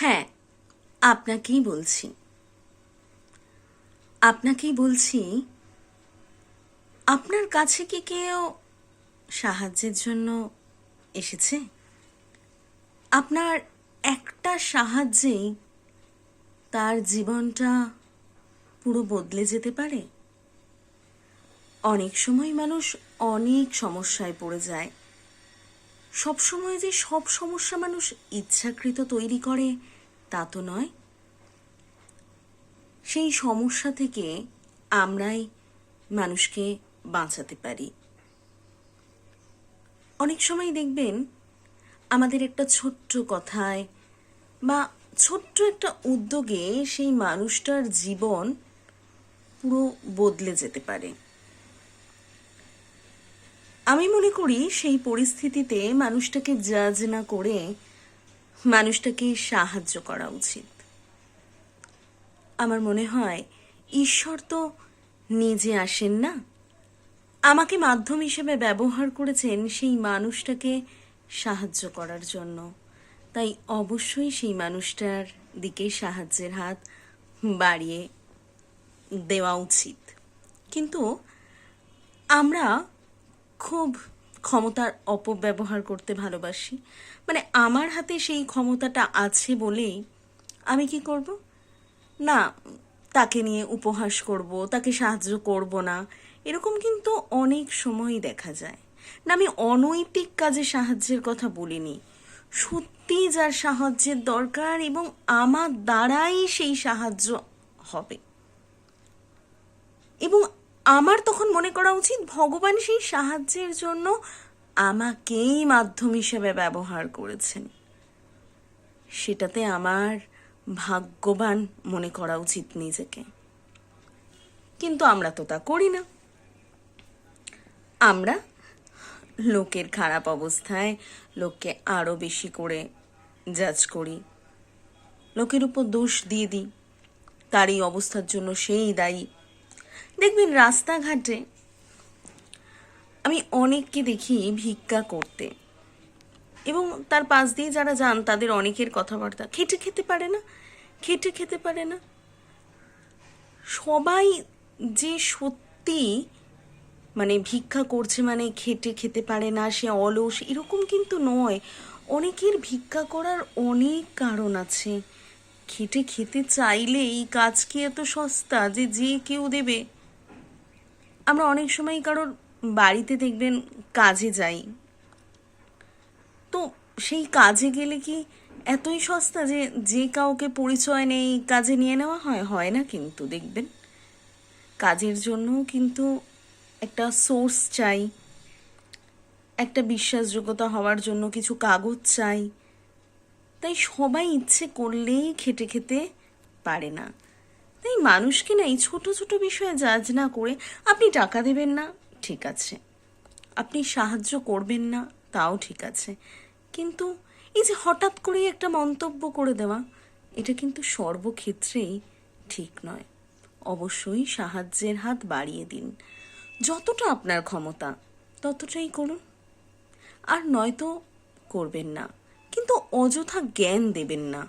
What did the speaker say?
হ্যাঁ আপনাকেই বলছি। আপনাকেই বলছি, আপনার কাছে কি কেউ সাহায্যের জন্য এসেছে? আপনার একটা সাহায্যেই তার জীবনটা পুরো বদলে যেতে পারে? অনেক সময় মানুষ অনেক সমস্যায় পড়ে যায়। সব সময় যে সব সমস্যা মানুষ ইচ্ছাকৃত তৈরি করে, তা তো নয়। সেই সমস্যা থেকে আমরাই মানুষকে বাঁচাতে পারি। অনেক সময় দেখবেন আমাদের একটা ছোট্ট কথায় বা ছোট্ট একটা উদ্যোগে সেই মানুষটার জীবন পুরো বদলে যেতে পারে। আমি মনে করি সেই পরিস্থিতিতে মানুষটাকে জাজ না করে মানুষটাকে সাহায্য করা উচিত। আমার মনে হয় ঈশ্বর তো নিজে আসেন না। আমাকে মাধ্যম হিসেবে ব্যবহার করেছেন সেই মানুষটাকে সাহায্য করার জন্য। তাই অবশ্যই সেই মানুষটার দিকে সাহায্যের হাত বাড়িয়ে দেওয়া উচিত। কিন্তু আমরা খুব ক্ষমতার অপব্যবহার করতে ভালোবাসি। মানে আমার হাতে সেই ক্ষমতাটা আছে বলেই আমি কি করব? না, তাকে নিয়ে উপহাস করব, তাকে সাহায্য করব না। এরকম কিন্তু অনেক সময়ই দেখা যায়। না, আমি অনৈতিক কাজে সাহায্যের কথা বলিনি। সত্যি যার সাহায্যের দরকার এবং আমার দ্বারাই সেই সাহায্য হবে। এবং আমার তখন মনে করা উচিত ভগবান সেই সাহায্যের জন্য আমাকেই মাধ্যম হিসেবে ব্যবহার করেছেন। সেটাতে আমার ভাগ্যবান মনে করা উচিত নিজেকে। কিন্তু আমরা তো তা করি না। আমরা লোকের খারাপ অবস্থায় লোককে আরও বেশি করে জাজ করি। লোকের উপর দোষ দিয়ে দিই। তার এই অবস্থার জন্য সেই দায়ী দেখবেন রাস্তাঘাটে আমি অনেককে দেখি ভিক্ষা করতে। এবং তার পাশ দিয়ে যারা যান, তাদের অনেকের কথাবার্তা। খেটে খেতে পারে না, খেটে খেতে পারে না। সবাই যে সত্যি মানে ভিক্ষা করছে মানে খেটে খেতে পারে না, সে অলস, এরকম কিন্তু নয়। অনেকের ভিক্ষা করার অনেক কারণ আছে। খেটে খেতে চাইলে এই কাজ কি এত সস্তা যে যে কেউ দেবে। আমরা অনেক সময় কারোর বাড়িতে দেখবেন কাজে যাই। তো সেই কাজে গেলে কি এতই সস্তা যে যে কাউকে পরিচয় নেই, কাজে নিয়ে নেওয়া হয়? হয় না কিন্তু, দেখবেন। কাজের জন্য কিন্তু একটা সোর্স চাই, একটা বিশ্বাসযোগ্যতা হওয়ার জন্য কিছু কাগজ চাই। তাই সবাই ইচ্ছে করলেই খেটে খেতে পারে না। তাই মানুষকে না এই ছোট ছোট বিষয়ে জাজ না করে আপনি টাকা দেবেন না, ঠিক আছে। আপনি সাহায্য করবেন না, তাও ঠিক আছে। কিন্তু এই যে হঠাৎ করেই একটা মন্তব্য করে দেওয়া, এটা কিন্তু সর্বক্ষেত্রেই ঠিক নয়। অবশ্যই সাহায্যের হাত বাড়িয়ে দিন। যতটা আপনার ক্ষমতা, ততটাই করুন। আর নয়তো করবেন না, কিন্তু অযথা জ্ঞান দেবেন না।